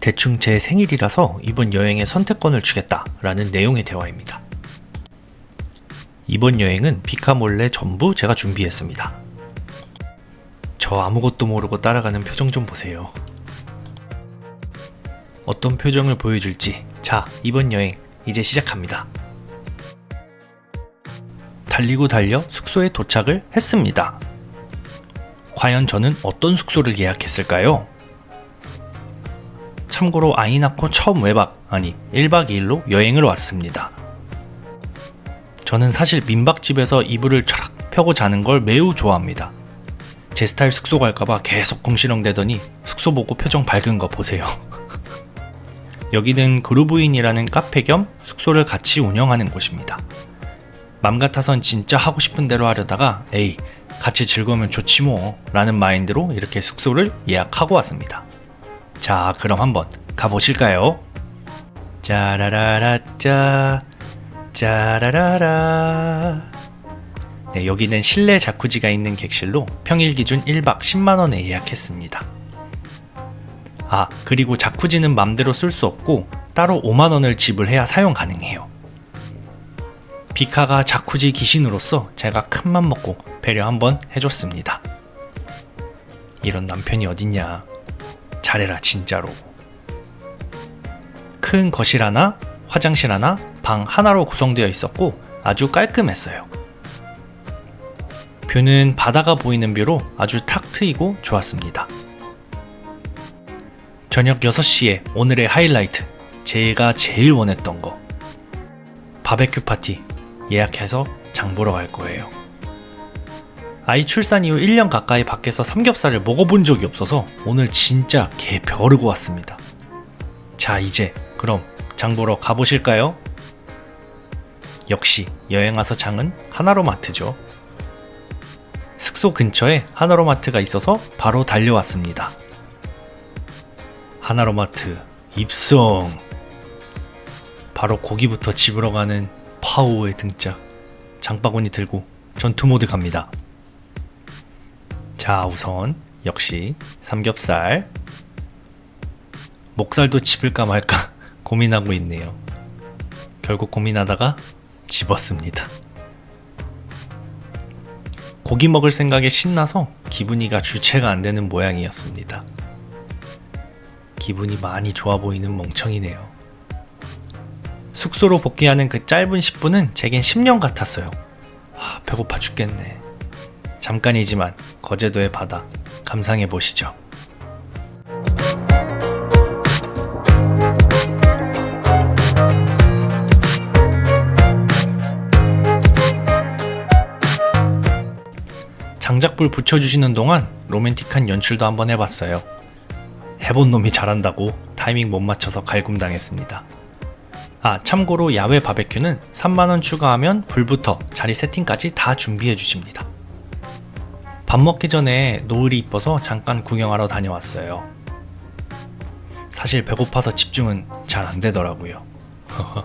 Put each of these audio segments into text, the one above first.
대충 제 생일이라서 이번 여행에 선택권을 주겠다라는 내용의 대화입니다. 이번 여행은 비카 몰래 전부 제가 준비했습니다. 저 아무것도 모르고 따라가는 표정 좀 보세요. 어떤 표정을 보여줄지 자 이번 여행 이제 시작합니다. 달리고 달려 숙소에 도착을 했습니다. 과연 저는 어떤 숙소를 예약했을까요? 참고로 아이 낳고 처음 외박, 아니 1박 2일로 여행을 왔습니다. 저는 사실 민박집에서 이불을 촤락 펴고 자는 걸 매우 좋아합니다. 제 스타일 숙소 갈까봐 계속 궁시렁대더니 숙소 보고 표정 밝은 거 보세요. 여기는 그루브인이라는 카페 겸 숙소를 같이 운영하는 곳입니다. 맘 같아선 진짜 하고 싶은 대로 하려다가 에이 같이 즐거우면 좋지 뭐 라는 마인드로 이렇게 숙소를 예약하고 왔습니다. 자 그럼 한번 가보실까요? 짜라라라짜 짜라라라 네, 여기는 실내 자쿠지가 있는 객실로 평일 기준 1박 10만원에 예약했습니다. 아, 그리고 자쿠지는 맘대로 쓸 수 없고 따로 5만원을 지불해야 사용 가능해요. 비카가 자쿠지 귀신으로서 제가 큰 맘 먹고 배려 한번 해줬습니다. 이런 남편이 어딨냐. 잘해라, 진짜로. 큰 거실 하나, 화장실 하나, 방 하나로 구성되어 있었고 아주 깔끔했어요. 뷰는 바다가 보이는 뷰로 아주 탁 트이고 좋았습니다. 저녁 6시에 오늘의 하이라이트, 제가 제일 원했던 거. 바베큐 파티 예약해서 장 보러 갈 거예요. 아이 출산 이후 1년 가까이 밖에서 삼겹살을 먹어본 적이 없어서 오늘 진짜 개 벼르고 왔습니다. 자, 이제 그럼 장 보러 가보실까요? 역시 여행 와서 장은 하나로마트죠. 숙소 근처에 하나로마트가 있어서 바로 달려왔습니다. 하나로마트 입성. 바로 고기부터 집으러 가는 파오의 등짝. 장바구니 들고 전투 모드 갑니다. 자, 우선 역시 삼겹살. 목살도 집을까 말까 고민하고 있네요. 결국 고민하다가 집었습니다. 고기 먹을 생각에 신나서 기분이가 주체가 안 되는 모양이었습니다. 기분이 많이 좋아 보이는 멍청이네요. 숙소로 복귀하는 그 짧은 10분은 제겐 10년 같았어요. 아, 배고파 죽겠네. 잠깐이지만 거제도의 바다 감상해 보시죠. 장작불 붙여주시는 동안 로맨틱한 연출도 한번 해봤어요. 해본 놈이 잘한다고 타이밍 못 맞춰서 갈굼당했습니다. 아, 참고로 야외 바베큐는 3만원 추가하면 불부터 자리 세팅까지 다 준비해 주십니다. 밥 먹기 전에 노을이 이뻐서 잠깐 구경하러 다녀왔어요. 사실 배고파서 집중은 잘 안 되더라고요.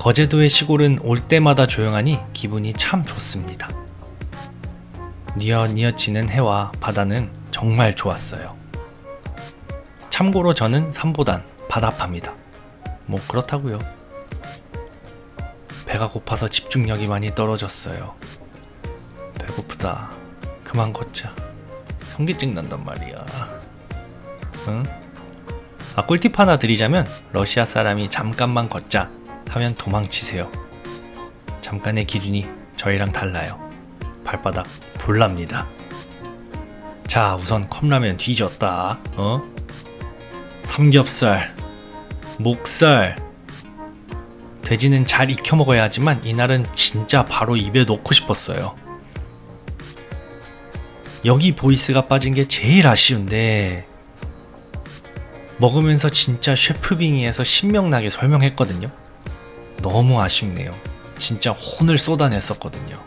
거제도의 시골은 올 때마다 조용하니 기분이 참 좋습니다. 뉘어뉘어지는 해와 바다는 정말 좋았어요. 참고로 저는 산보단 바다파입니다. 뭐 그렇다고요. 배가 고파서 집중력이 많이 떨어졌어요. 배고프다. 그만 걷자. 현기증 난단 말이야. 응? 아 꿀팁 하나 드리자면 러시아 사람이 잠깐만 걷자 하면 도망치세요. 잠깐의 기준이 저희랑 달라요. 발바닥 불납니다. 자, 우선 컵라면 뒤졌다. 어? 삼겹살, 목살. 돼지는 잘 익혀 먹어야 하지만 이날은 진짜 바로 입에 넣고 싶었어요. 여기 보이스가 빠진 게 제일 아쉬운데 먹으면서 진짜 셰프빙의에서 신명나게 설명했거든요. 너무 아쉽네요. 진짜 혼을 쏟아냈었거든요.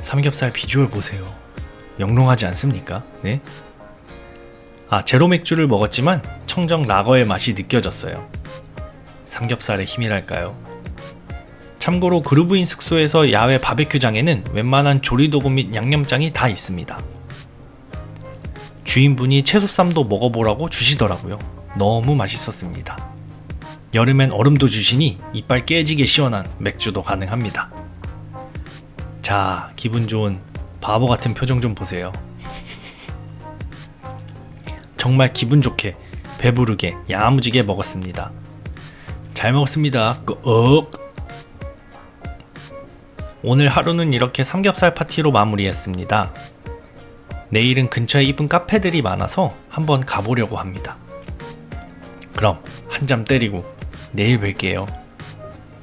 삼겹살 비주얼 보세요. 영롱하지 않습니까? 네? 아, 제로 맥주를 먹었지만 청정 라거의 맛이 느껴졌어요. 삼겹살의 힘이랄까요? 참고로 그루브인 숙소에서 야외 바베큐장에는 웬만한 조리도구 및 양념장이 다 있습니다. 주인분이 채소쌈도 먹어보라고 주시더라고요. 너무 맛있었습니다. 여름엔 얼음도 주시니 이빨 깨지게 시원한 맥주도 가능합니다. 자, 기분 좋은 바보 같은 표정 좀 보세요. 정말 기분 좋게 배부르게 야무지게 먹었습니다. 잘 먹었습니다. 끄억. 오늘 하루는 이렇게 삼겹살 파티로 마무리했습니다. 내일은 근처에 이쁜 카페들이 많아서 한번 가보려고 합니다. 그럼 한 잠 때리고 내일 뵐게요.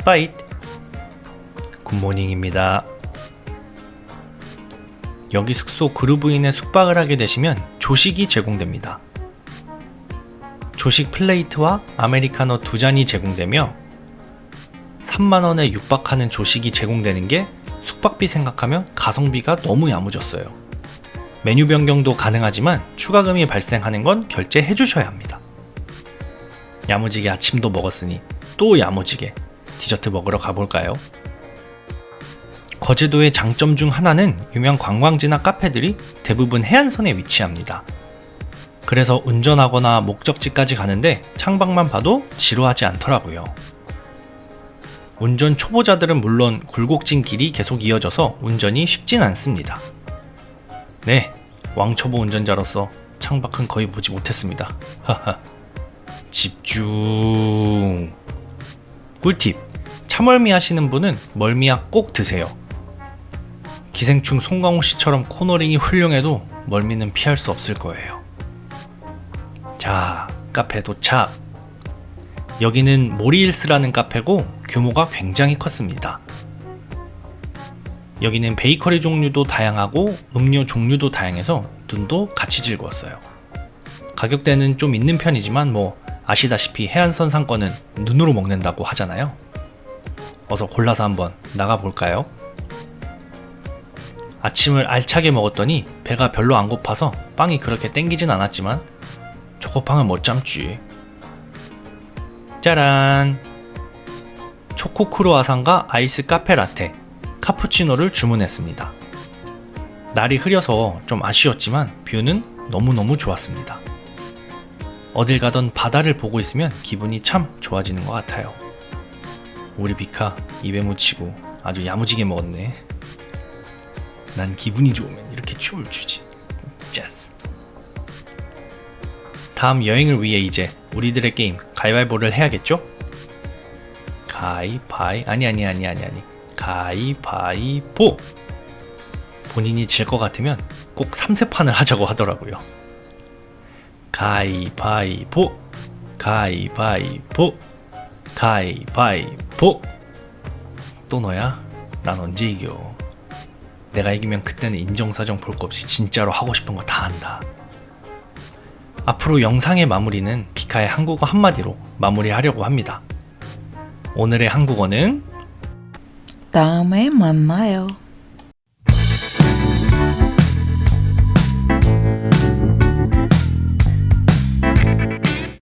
빠이. 굿모닝입니다. 여기 숙소 그루브인에 숙박을 하게 되시면 조식이 제공됩니다. 조식 플레이트와 아메리카노 두 잔이 제공되며 3만원에 육박하는 조식이 제공되는 게 숙박비 생각하면 가성비가 너무 야무졌어요. 메뉴 변경도 가능하지만 추가금이 발생하는 건 결제해 주셔야 합니다. 야무지게 아침도 먹었으니 또 야무지게 디저트 먹으러 가볼까요? 거제도의 장점 중 하나는 유명 관광지나 카페들이 대부분 해안선에 위치합니다. 그래서 운전하거나 목적지까지 가는데 창밖만 봐도 지루하지 않더라고요. 운전 초보자들은 물론 굴곡진 길이 계속 이어져서 운전이 쉽진 않습니다. 네, 왕초보 운전자로서 창밖은 거의 보지 못했습니다. 집중. 꿀팁. 차멀미 하시는 분은 멀미약 꼭 드세요. 기생충 송강호 씨처럼 코너링이 훌륭해도 멀미는 피할 수 없을 거예요. 자, 카페 도착. 여기는 모리힐스라는 카페고 규모가 굉장히 컸습니다. 여기는 베이커리 종류도 다양하고 음료 종류도 다양해서 눈도 같이 즐거웠어요. 가격대는 좀 있는 편이지만 뭐 아시다시피 해안선 상권은 눈으로 먹는다고 하잖아요. 어서 골라서 한번 나가 볼까요? 아침을 알차게 먹었더니 배가 별로 안 고파서 빵이 그렇게 땡기진 않았지만 초코빵은 못 참지. 짜란! 초코 크루아상과 아이스 카페 라테, 카푸치노를 주문했습니다. 날이 흐려서 좀 아쉬웠지만 뷰는 너무너무 좋았습니다. 어딜 가던 바다를 보고 있으면 기분이 참 좋아지는 것 같아요. 우리 비카 입에 묻히고 아주 야무지게 먹었네. 난 기분이 좋으면 이렇게 춤을 추지. 짜스. 다음 여행을 위해 이제 우리들의 게임 가위바위보를 해야겠죠? 가위바위 아니 아니 아니 아니 아니 가위바위보 본인이 질 것 같으면 꼭 3세판을 하자고 하더라고요. 가위바위보 가위바위보 가위바위보 또 너야? 난 언제 이겨? 내가 이기면 그때는 인정사정 볼 거 없이 진짜로 하고 싶은 거 다 한다. 앞으로 영상의 마무리는 피카의 한국어 한마디로 마무리하려고 합니다. 오늘의 한국어는 다음에 만나요.